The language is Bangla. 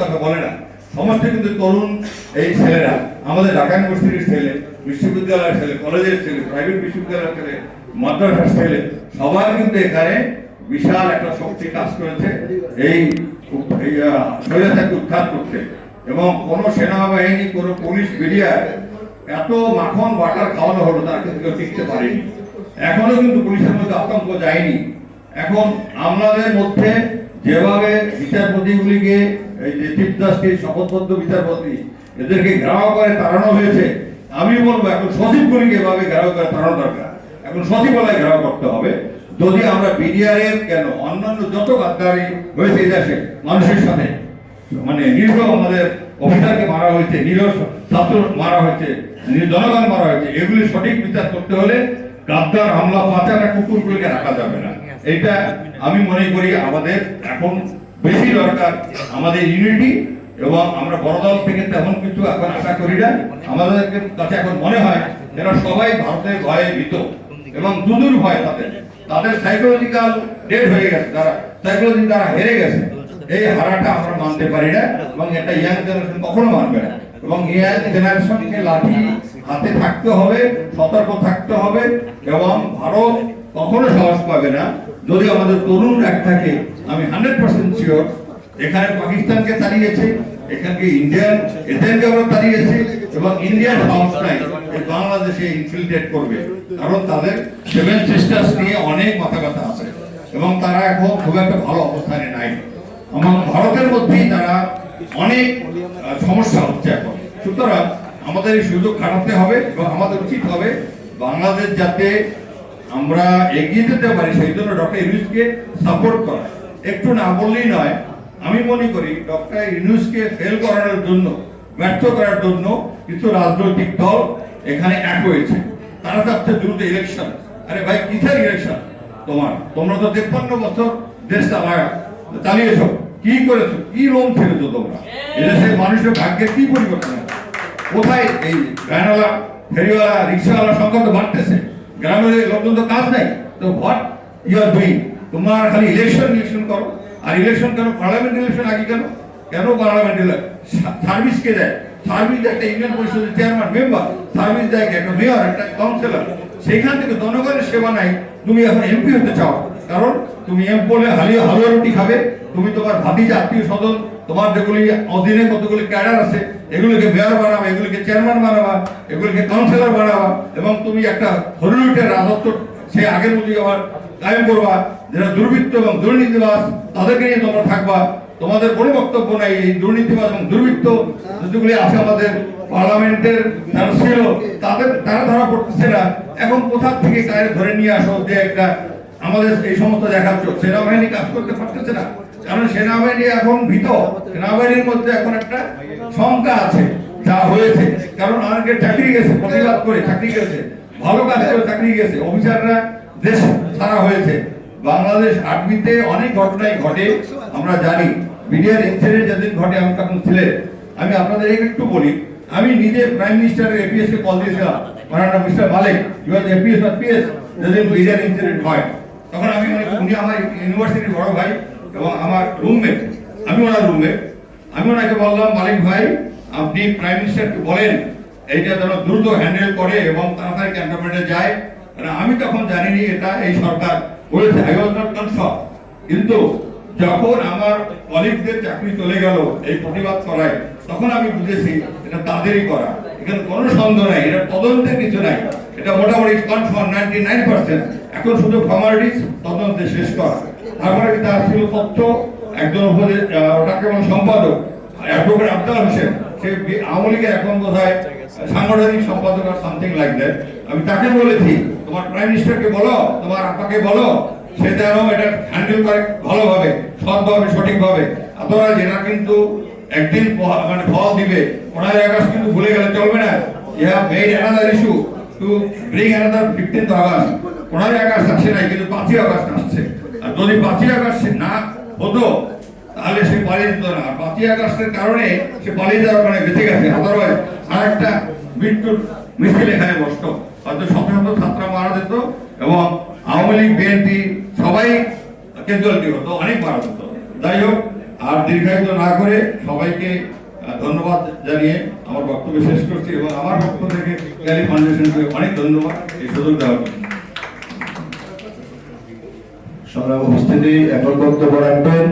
কথা বলে না, সমস্ত কিন্তু তরুণ এই ছেলেরা, আমাদের ঢাকা ইউনিভার্সিটির ছেলে, বিশ্ববিদ্যালয়ের ছেলে, কলেজের ছেলে প্রাইভেট বিশ্ববিদ্যালয়ের ছেলে, মাদ্রাসার ছেলে সবার কিন্তু এখানে বিশাল একটা শক্তি কাজ করেছে এই স্বৈরাচারকে উদ্ধার করতে। এবং কোন সেনাবাহিনী, কোন পুলিশ মিডিয়ায় এত মাখন বাটার খাওয়ানো হলো তারা কিন্তু টিকতে পারেনি। এখনও কিন্তু পুলিশের মধ্যে আতঙ্ক যায়নি। এখন আমলাদের মধ্যে যেভাবে বিচারপতিগুলিকে এই যে জাস্টিস শপথবদ্ধ বিচারপতি এদেরকে ঘেরাও করে তাড়ানো হয়েছে, আমি বলব এখন সচিবগুলিকে এভাবে ঘেরাও করে তাড়ানো দরকার। এখন সচিবালয় ঘেরাও করতে হবে। যদি আমরা বিডিআর এর কেন অন্যান্য যত গাদ্দারি হয়েছে এই দেশে, মানুষের সাথে মানে নিরীহ আমাদের অফিসারকে মারা হয়েছে, নিরীহ ছাত্র মারা হয়েছে জনগণ মারা হয়েছে, এগুলি সঠিক বিচার করতে হলে গাদ্দার হামলা, পাচারা কুকুরগুলিকে রাখা যাবে না। এটা আমি মনে করি আমাদের এখন বেশি দরকার আমাদের ইউনিটি এবং আমরা বড় দল থেকে তেমন কিছু এখন আশা করি না। আমাদের কাছে এখন মনে হয় এরা সবাই ভারতের ভয়ে ভীত এবং দুদূর ভয় তাদের তাদের সাইকোলজিক্যাল ডেড হয়ে গেছে, তারা সাইকোলজি তারা হেরে গেছে। এই হারাটা আমরা মানতে পারি না এবং এটা ইয়াং জেনারেশন কখনো মানবে না। এবং ইয়াং জেনারেশনকে লাঠি হাতে থাকতে হবে, সতর্ক থাকতে হবে এবং ভারত কখনো সাহস পাবে না। যদি আমাদের তরুণ এক থাকে, আমি হান্ড্রেড পার্সেন্ট শিওর এখানে পাকিস্তানকে তাড়িয়েছে, এখানকে ইন্ডিয়ান এদেরকে আমরা তাড়িয়েছি এবং ইন্ডিয়ান সাহস নাই যে বাংলাদেশে ইনফিল্ট্রেট করবে। কারণ তাদের সেভেন সিস্টার্স নিয়ে অনেক মাথা ব্যথা আছে এবং তারা এখন খুব একটা ভালো অবস্থানে নাই। আমার ভারতের মধ্যেই তারা অনেক সমস্যা হচ্ছে এখন। সুতরাং আমাদের এই সুযোগ খাটাতে হবে এবং আমাদের উচিত হবে বাংলাদেশ যাতে আমরা এগিয়ে যেতে পারি সেই জন্য ডক্টর ইউনুসকে সাপোর্ট করা। একটু না বললেই নয় আমি মনে করি ডক্টর ইউনুসকে ফেল করানোর জন্য ব্যর্থ করার জন্য কিছু রাজনৈতিক দল এখানে এক হয়েছে। তারা চাচ্ছে দ্রুত ইলেকশন আরে ভাই কিসের ইলেকশন তোমার তোমরা তো তেপ্পান্ন বছর দেশ চালায় চালিয়েছো। কি করেছ? কি লোন ছেড়েছো তোমরা? এদেশের মানুষের ভাগ্যের কি পরিবর্তন? কোথায় এই ভ্যানওয়ালা ফেরিওয়ালা রিক্সাওয়ালা সংখ্যা তো বাড়তেছে? গ্রামের লোকজন তো কাজ নাই, তো হোয়াট ইউ আর ডুইং তোমার খালি ইলেকশন ইলেকশন করো। আর ইলেকশন কেন? পার্লামেন্ট ইলেকশন আগে কেন? কেন পার্লামেন্ট সার্ভিস কে দেয়? সার্ভিস একটা ইউনিয়ন পরিষদের চেয়ারম্যান মেম্বার সার্ভিস দেয় একটা মেয়র একটা কাউন্সিলর সেখান থেকে জনগণের সেবা নাই। তুমি এখন এমপি হতে চাও। কারণ তুমি এম বলে হালিয়া হালুয়া রুটি খাবে। তুমি তোমার ভাতিজা, আত্মীয় স্বজন তোমার যেগুলি অধীনে কতগুলি ক্যাডার আছে, এগুলিকে মেয়র বানাবা, এগুলিকে চেয়ারম্যান বানাবা, এগুলিকে কাউন্সিলর বানাবা, এবং তুমি একটা হরিলুটের রাজত্ব সে আগের মতো আবার কায়েম করবা যারা দুর্বৃত্ত এবং দুর্নীতিবাস তাদেরকে নিয়ে তোমরা থাকবা। তোমাদের কোনো বক্তব্য নাই, এই দুর্নীতিবাজ এবং দুর্বৃত্ত যেগুলি আছে আমাদের পার্লামেন্টের যারা ছিল, তাদের, তারা ধরা পড়তেছে না। এখন কোথা থেকে কারে ধরে নিয়ে আসো যে একটা আমাদের এই সমস্ত দেখাচ্ছ সেনাবাহিনী কাজ করতে পারতেছে না। কারণ সেনাবাহিনী এখন ভীত। সেনাবাহিনীর মধ্যে এখন একটা শঙ্কা আছে, যা হয়েছে। কারণ অনেকে চাকরি গেছে, প্রতিবাদ করে চাকরি গেছে, ভালো কাজ করে চাকরি গেছে। অফিসাররা দেশ ছাড়া হয়েছে। বাংলাদেশ আর্মিতে অনেক ঘটনাই ঘটে, আমরা জানি। মিডিয়ার ইনসিডেন্ট যেদিন ঘটে, আমি তখন ছিলেন। আমি আপনাদের একটু বলি, আমি নিজে প্রাইম মিনিস্টারের এপিএস কে কল দিয়েছিলাম। মাননীয় মিস্টার মালিক। ইউ এপিএস আর পিএস যেদিন মিডিয়ার ইনসিডেন্ট হয়। তখন আমি উনি আমার ইউনিভার্সিটির বড় ভাই। এবং আমার রুমমেট আমি ওনার রুমমেট আমি ওনাকে বললাম, মালিক ভাই, আপনি প্রাইম মিনিস্টারকে বলেন, এইটা যেন দ্রুত হ্যান্ডেল করে এবং তাড়াতাড়ি ক্যান্টনমেন্টে যায়। আমি তখন জানিনি এটা এই সরকার বলেছে। আই ওয়াজ নট কনফার্ম কিন্তু যখন আমার কলিগদের চাকরি চলে গেল, এই প্রতিবাদ করায়, তখন আমি বুঝেছি এটা তাদেরই করা। এখানে কোনো সন্দেহ নাই, এটা তদন্তের কিছু নাই। এটা মোটামুটি কনফার্ম নাইনটি নাইন পার্সেন্ট এখন শুধু ফর্মালিটিস তদন্তে শেষ করা। তারপরে তার ছিল একজন ওটাকে এবং সম্পাদক, অ্যাডভোকেট আব্দুল হোসেন। সে আওয়ামী লীগের এখন বোধ হয় সাংগঠনিক সম্পাদক আর সামথিং লাইক দ্যাট আমি তাকে বলেছি, তোমার প্রাইম মিনিস্টারকে বলো, তোমার আপাকে বলো, সে যেন এটা হ্যান্ডেল করে ভালোভাবে, সৎভাবে, সঠিকভাবে। আদারওয়াইজ এরা কিন্তু একদিন মানে ফল দিবে, পনেরোই আগস্ট কিন্তু ভুলে গেলে চলবে না। ইহা made another issue to bring another fifteenth August পনেরোই আগস্ট আসছে নাই, কিন্তু পাঁচই আগস্ট আসছে। যদি পাঁচই আগস্ট না হতো, তাহলে সে পালিয়ে যেত না। পাঁচই আগস্টের কারণে সে পালিয়ে যাওয়ার কারণে বেঁচে গেছে। আদারওয়াইজ আর একটা মৃত্যুর মিছিল এখানে বসত। হয়তো শত শত ছাত্র মারা যেত এবং আওয়ামী লীগ, বিএনপি সবাই ক্যাজুয়ালিটি হতো, অনেক মারা যেত। যাই হোক, আর দীর্ঘায়িত না করে সবাইকে ধন্যবাদ জানিয়ে আমার বক্তব্য শেষ করছি এবং আমার পক্ষ থেকে ক্যালি ফাউন্ডেশনকে অনেক ধন্যবাদ। এই সুযোগ দেওয়ার জন্য। সংগ্রাম উপস্থিতি এখন বক্তব্য রাখবেন